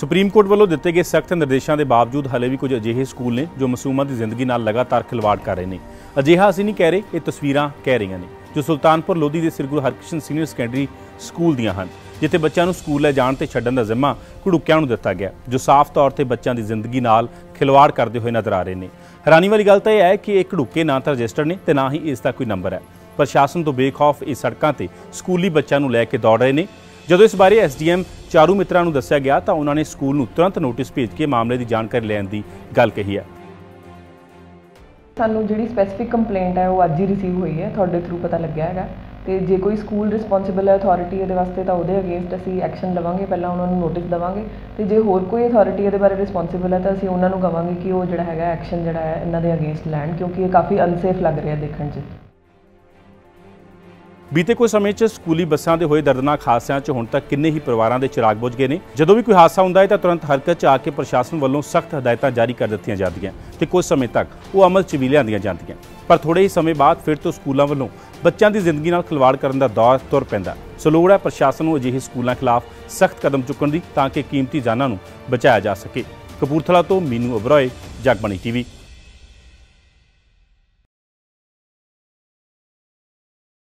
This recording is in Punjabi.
ਸੁਪਰੀਮ ਕੋਰਟ ਵੱਲੋਂ ਦਿੱਤੇ ਗਏ ਸਖਤ ਨਿਰਦੇਸ਼ਾਂ ਦੇ ਬਾਵਜੂਦ ਹਲੇ ਵੀ ਕੁਝ ਅਜਿਹੇ ਸਕੂਲ ਨੇ ਜੋ ਮਾਸੂਮਾਂ ਦੀ ਜ਼ਿੰਦਗੀ ਨਾਲ ਲਗਾਤਾਰ ਖਿਲਵਾੜ ਕਰ ਰਹੇ ਨੇ। ਅਜਿਹਾ ਅਸੀਂ ਨਹੀਂ ਕਹਿ ਰਹੇ, ਇਹ ਤਸਵੀਰਾਂ ਕਹਿ ਰਹੀਆਂ ਨੇ, ਜੋ ਸੁਲਤਾਨਪੁਰ ਲੋਧੀ ਦੇ Sri Guru Harkrishan senior secondary school ਦੀਆਂ ਹਨ, ਜਿੱਥੇ ਬੱਚਿਆਂ ਨੂੰ ਸਕੂਲ ਲੈ ਜਾਣ ਤੇ ਛੱਡਣ ਦਾ ਜ਼ਿੰਮਾ ਘੜੂਕਿਆਂ ਨੂੰ ਦਿੱਤਾ ਗਿਆ, ਜੋ ਸਾਫ਼ ਤੌਰ ਤੇ ਬੱਚਿਆਂ ਦੀ ਜ਼ਿੰਦਗੀ ਨਾਲ ਖਿਲਵਾੜ ਕਰਦੇ ਹੋਏ ਨਜ਼ਰ ਆ ਰਹੇ ਨੇ। ਹੈਰਾਨੀ ਵਾਲੀ ਗੱਲ ਤਾਂ ਇਹ ਹੈ ਕਿ ਇਹ ਘੜੂਕੇ ਨਾ ਤਾਂ ਰਜਿਸਟਰ ਨੇ ਤੇ ਨਾ ਹੀ ਇਸ ਦਾ ਕੋਈ ਨੰਬਰ ਹੈ। ਪ੍ਰਸ਼ਾਸਨ ਤੋਂ ਬੇਖੌਫ ਇਹ ਸੜਕਾਂ ਤੇ ਸਕੂਲੀ ਬੱਚਿਆਂ ਨੂੰ ਲੈ ਕੇ ਦੌੜ ਰਹੇ ਨੇ। ਜਦੋਂ ਇਸ ਬਾਰੇ ਐਸਡੀਐਮ ਚਾਰੂ ਮਿੱਤਰਾਂ ਨੂੰ ਦੱਸਿਆ ਗਿਆ ਤਾਂ ਉਹਨਾਂ ਨੇ ਸਕੂਲ ਨੂੰ ਤੁਰੰਤ ਨੋਟਿਸ ਭੇਜ ਕੇ ਮਾਮਲੇ ਦੀ ਜਾਣਕਾਰੀ ਲੈਣ ਦੀ ਗੱਲ ਕਹੀ ਹੈ। ਸਾਨੂੰ ਜਿਹੜੀ ਸਪੈਸੀਫਿਕ ਕੰਪਲੇਂਟ ਹੈ, ਉਹ ਅੱਜ ਹੀ ਰਿਸੀਵ ਹੋਈ ਹੈ। ਤੁਹਾਡੇ ਥਰੂ ਪਤਾ ਲੱਗਿਆ ਹੈਗਾ। ਤੇ ਜੇ ਕੋਈ ਸਕੂਲ ਰਿਸਪੌਂਸਿਬਲ ਹੈ ਅਥਾਰਟੀ ਇਹਦੇ ਵਾਸਤੇ ਤਾਂ ਉਹਦੇ ਅਗੇਂਸਟ ਅਸੀਂ ਐਕਸ਼ਨ ਲਵਾਂਗੇ। ਪਹਿਲਾਂ ਉਹਨਾਂ ਨੂੰ ਨੋਟਿਸ ਦਵਾਂਗੇ। ਤੇ ਜੇ ਹੋਰ ਕੋਈ ਅਥਾਰਟੀ ਇਹਦੇ ਬਾਰੇ ਰਿਸਪੌਂਸਿਬਲ ਹੈ, ਤਾਂ ਅਸੀਂ ਉਹਨਾਂ ਨੂੰ ਕਵਾਂਗੇ ਕਿ ਉਹ ਜਿਹੜਾ ਹੈਗਾ ਐਕਸ਼ਨ ਜਿਹੜਾ ਹੈ, ਇਹਨਾਂ ਦੇ ਅਗੇਂਸਟ ਲੈਣ, ਕਿਉਂਕਿ ਇਹ ਕਾਫੀ ਅਨਸੇਫ ਲੱਗ ਰਿਹਾ ਦੇਖਣ 'ਚ। ਬੀਤੇ ਕੁਝ ਸਮੇਂ 'ਚ ਸਕੂਲੀ ਬੱਸਾਂ ਦੇ ਹੋਏ ਦਰਦਨਾਕ ਹਾਦਸਿਆਂ 'ਚ ਹੁਣ ਤੱਕ ਕਿੰਨੇ ਹੀ ਪਰਿਵਾਰਾਂ ਦੇ ਚਿਰਾਗ ਬੁਝ ਗਏ ਨੇ। ਜਦੋਂ ਵੀ ਕੋਈ ਹਾਦਸਾ ਹੁੰਦਾ ਹੈ ਤਾਂ ਤੁਰੰਤ ਹਰਕਤ 'ਚ ਆ ਕੇ ਪ੍ਰਸ਼ਾਸਨ ਵੱਲੋਂ ਸਖਤ ਹਦਾਇਤਾਂ ਜਾਰੀ ਕਰ ਦਿੱਤੀਆਂ ਜਾਂਦੀਆਂ ਤੇ ਕੁਝ ਸਮੇਂ ਤੱਕ ਉਹ ਅਮਲ 'ਚ ਵੀ ਲਿਆਂਦੀਆਂ ਜਾਂਦੀਆਂ ਪਰ ਥੋੜੇ ਹੀ ਸਮੇਂ ਬਾਅਦ ਫਿਰ ਤੋਂ ਸਕੂਲਾਂ ਵੱਲੋਂ ਬੱਚਿਆਂ ਦੀ ਜ਼ਿੰਦਗੀ ਨਾਲ ਖਿਲਵਾੜ ਕਰਨ ਦਾ ਦੌਰ ਤੁਰ ਪੈਂਦਾ ਸੋ ਲੋੜ ਹੈ ਪ੍ਰਸ਼ਾਸਨ ਨੂੰ ਅਜਿਹੇ ਸਕੂਲਾਂ ਖਿਲਾਫ ਸਖਤ ਕਦਮ ਚੁੱਕਣ ਦੀ ਤਾਂ ਕਿ ਕੀਮਤੀ ਜਾਨਾਂ ਨੂੰ ਬਚਾਇਆ ਜਾ ਸਕੇ। ਕਪੂਰਥਲਾ ਤੋਂ ਮੀਨੂ ਅਬਰੋਏ, ਜਗਬਾਣੀ ਟੀਵੀ